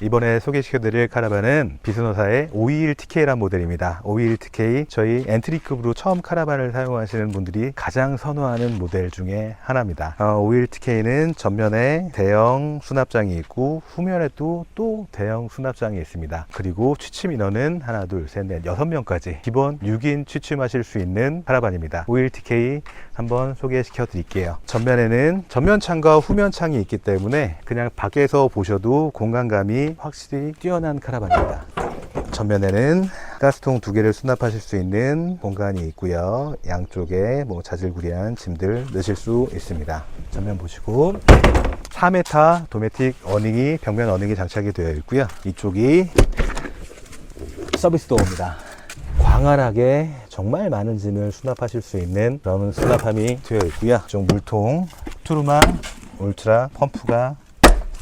이번에 소개시켜드릴 카라반은 비스노사의 521TK라는 모델입니다. 521TK 저희 엔트리급으로 처음 카라반을 사용하시는 분들이 가장 선호하는 모델 중에 하나입니다. 어, 521TK는 전면에 대형 수납장이 있고 후면에도 또 대형 수납장이 있습니다. 그리고 취침 인원은 하나, 둘, 셋, 넷, 여섯 명까지 기본 6인 취침하실 수 있는 카라반입니다. 521TK 한번 소개시켜 드릴게요. 전면에는 전면창과 후면창이 있기 때문에 그냥 밖에서 보셔도 공간감이 확실히 뛰어난 카라반입니다. 전면에는 가스통 두 개를 수납하실 수 있는 공간이 있고요. 양쪽에 뭐 자질구레한 짐들 넣으실 수 있습니다. 전면 보시고 4m 도메틱 어닝이 벽면 어닝이 장착이 되어 있고요. 이쪽이 서비스 도어입니다. 광활하게 정말 많은 짐을 수납하실 수 있는 그런 수납함이 되어 있고요. 좀 물통, 투르마, 울트라 펌프가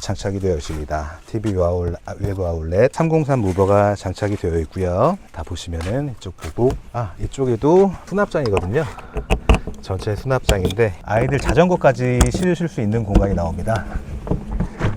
장착이 되어 있습니다. TV 아울렛, 외부 아울렛 303 무버가 장착이 되어 있고요. 다 보시면은 이쪽 보고 아 이쪽에도 수납장이거든요. 전체 수납장인데 아이들 자전거까지 실으실 수 있는 공간이 나옵니다.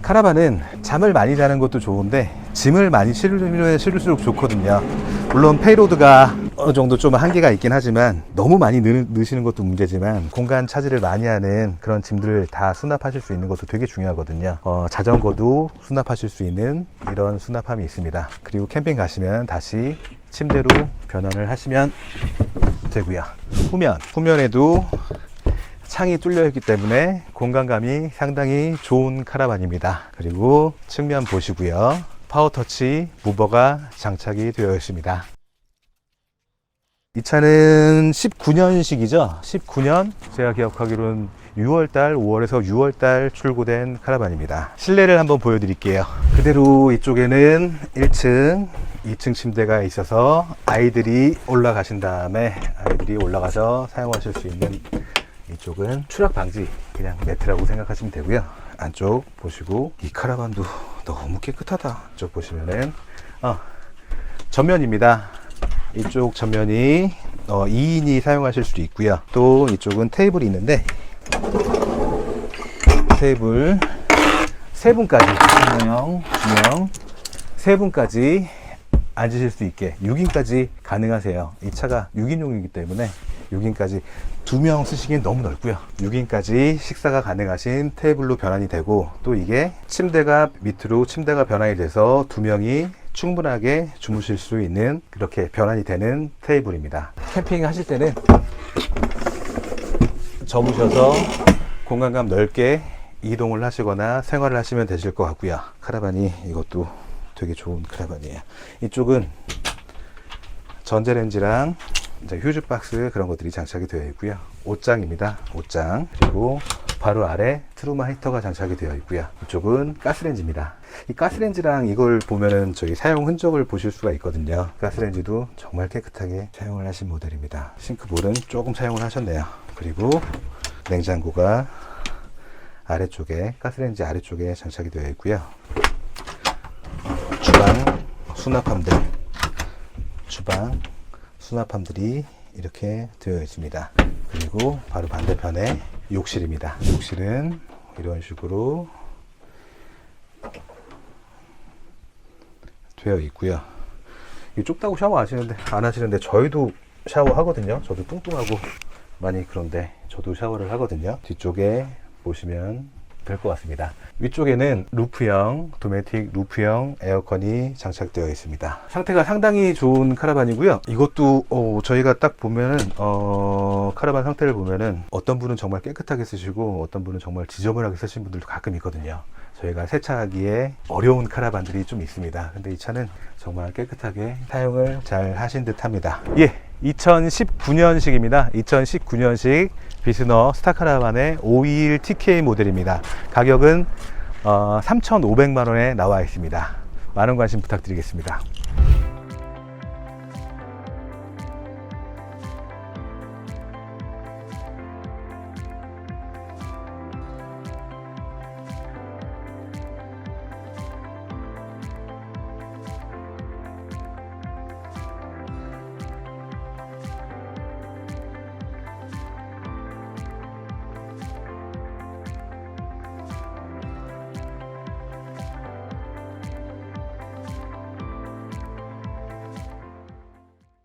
카라반은 잠을 많이 자는 것도 좋은데 짐을 많이 실으면 실을수록 좋거든요. 물론 페이로드가 어느 정도 좀 한계가 있긴 하지만 너무 많이 넣, 넣으시는 것도 문제지만 공간 차지를 많이 하는 그런 짐들을 다 수납하실 수 있는 것도 되게 중요하거든요. 어, 자전거도 수납하실 수 있는 이런 수납함이 있습니다. 그리고 캠핑 가시면 다시 침대로 변환을 하시면 되고요. 후면, 후면에도 창이 뚫려 있기 때문에 공간감이 상당히 좋은 카라반입니다. 그리고 측면 보시고요. 파워터치 무버가 장착이 되어 있습니다. 이 차는 19년식이죠. 19년 제가 기억하기로는 6월달, 5월에서 6월달 출고된 카라반입니다. 실내를 한번 보여드릴게요. 그대로 이쪽에는 1층, 2층 침대가 있어서 아이들이 올라가신 다음에 아이들이 올라가서 사용하실 수 있는 이쪽은 추락 방지 그냥 매트라고 생각하시면 되고요. 안쪽 보시고 이 카라반도 너무 깨끗하다. 이쪽 보시면은 어, 전면입니다. 이쪽 전면이 어, 2인이 사용하실 수 있고요. 또 이쪽은 테이블이 있는데 테이블 세 분까지 한 명, 두 명, 세 분까지 앉으실 수 있게 6인까지 가능하세요. 이 차가 6인용이기 때문에 6인까지 두 명 쓰시기엔 너무 넓고요. 6인까지 식사가 가능하신 테이블로 변환이 되고 또 이게 침대가 밑으로 침대가 변환이 돼서 두 명이 충분하게 주무실 수 있는 그렇게 변환이 되는 테이블입니다. 캠핑 하실 때는 접으셔서 공간감 넓게 이동을 하시거나 생활을 하시면 되실 것 같고요. 카라반이 이것도 되게 좋은 카라반이에요. 이쪽은 전자레인지랑 이제 휴즈 박스 그런 것들이 장착이 되어 있고요. 옷장입니다. 옷장 그리고 바로 아래 트루마 히터가 장착이 되어 있고요. 이쪽은 가스레인지입니다. 이 가스레인지랑 이걸 보면은 저희 사용 흔적을 보실 수가 있거든요. 가스레인지도 정말 깨끗하게 사용을 하신 모델입니다. 싱크볼은 조금 사용을 하셨네요. 그리고 냉장고가 아래쪽에 가스레인지 아래쪽에 장착이 되어 있고요. 주방 수납함들 주방 수납함들이 이렇게 되어 있습니다. 그리고 바로 반대편에 욕실입니다. 욕실은 이런 식으로 되어 있고요. 이 좁다고 샤워 하시는데 안 하시는데 저희도 샤워 하거든요. 저도 뚱뚱하고 많이 그런데 저도 샤워를 하거든요. 뒤쪽에 보시면 될 것 같습니다. 위쪽에는 루프형, 도메틱 루프형 에어컨이 장착되어 있습니다. 상태가 상당히 좋은 카라반이고요. 이것도 어, 저희가 딱 보면은 어, 카라반 상태를 보면은 어떤 분은 정말 깨끗하게 쓰시고 어떤 분은 정말 지저분하게 쓰신 분들도 가끔 있거든요. 저희가 세차하기에 어려운 카라반들이 좀 있습니다. 근데 이 차는 정말 깨끗하게 사용을 잘 하신 듯 합니다. 예, 2019년식입니다. 2019년식 비스너 스타카라반의 521 TK 모델입니다. 가격은 어, 3,500만 원에 나와 있습니다. 많은 관심 부탁드리겠습니다.